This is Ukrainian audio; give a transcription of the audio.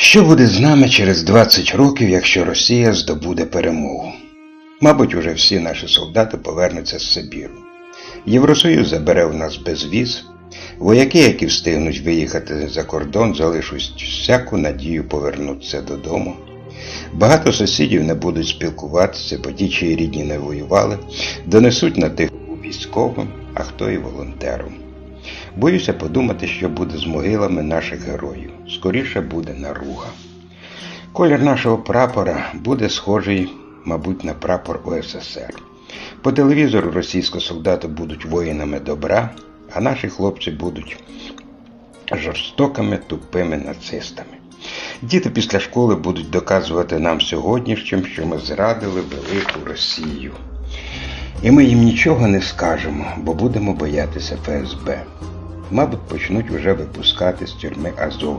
Що буде з нами через 20 років, якщо Росія здобуде перемогу? Мабуть, уже всі наші солдати повернуться з Сибіру. Євросоюз забере в нас безвіз. Вояки, які встигнуть виїхати за кордон, залишать всяку надію повернутися додому. Багато сусідів не будуть спілкуватися, бо ті, чиї рідні не воювали, донесуть на тих військовим, а хто і волонтером. Боюся подумати, що буде з могилами наших героїв. Скоріше буде наруга. Колір нашого прапора буде схожий, мабуть, на прапор УССР. По телевізору російські солдати будуть воїнами добра, а наші хлопці будуть жорстокими, тупими нацистами. Діти після школи будуть доказувати нам сьогоднішнім, що ми зрадили велику Росію. І ми їм нічого не скажемо, бо будемо боятися ФСБ. Мабуть, почнуть уже випускати з тюрми Азов.